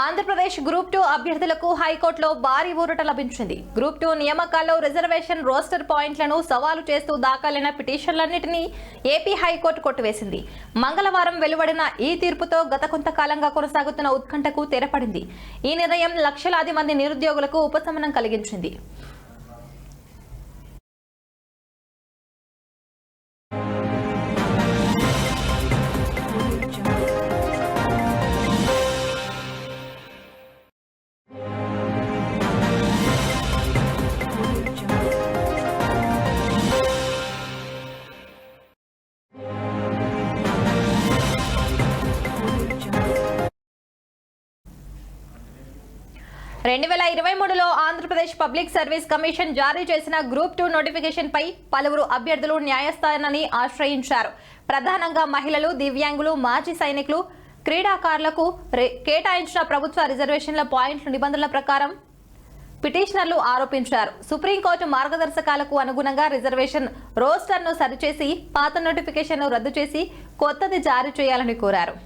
Andhra Pradesh group two అభ్యర్థులకు హైకోర్టులో భారీ ఊరట లభించింది. గ్రూప్ టూ నియామకాల్లో రిజర్వేషన్ రోస్టర్ పాయింట్లను సవాలు చేస్తూ దాఖలైన పిటిషన్లన్నింటినీ ఏపీ హైకోర్టు కొట్టివేసింది. మంగళవారం వెలువడిన ఈ తీర్పుతో గత కొంతకాలంగా కొనసాగుతున్న ఉత్కంఠకు తెరపడింది. ఈ నిర్ణయం లక్షలాది మంది నిరుద్యోగులకు ఉపశమనం కలిగించింది. రెండు వేల ఇరవై మూడులో ఆంధ్రప్రదేశ్ పబ్లిక్ సర్వీస్ కమిషన్ జారీ చేసిన గ్రూప్ టూ నోటిఫికేషన్ పై పలువురు అభ్యర్థులు న్యాయస్థానాన్ని ఆశ్రయించారు. ప్రధానంగా మహిళలు దివ్యాంగులు మాజీ సైనికులు క్రీడాకారులకు కేటాయించిన ప్రభుత్వ రిజర్వేషన్ల పాయింట్ల నిబంధనల ప్రకారం పిటిషనర్లు ఆరోపించారు. సుప్రీంకోర్టు మార్గదర్శకాలకు అనుగుణంగా రిజర్వేషన్ రోస్టర్ను సరిచేసి పాత నోటిఫికేషన్ను రద్దు చేసి కొత్తది జారీ చేయాలని కోరారు.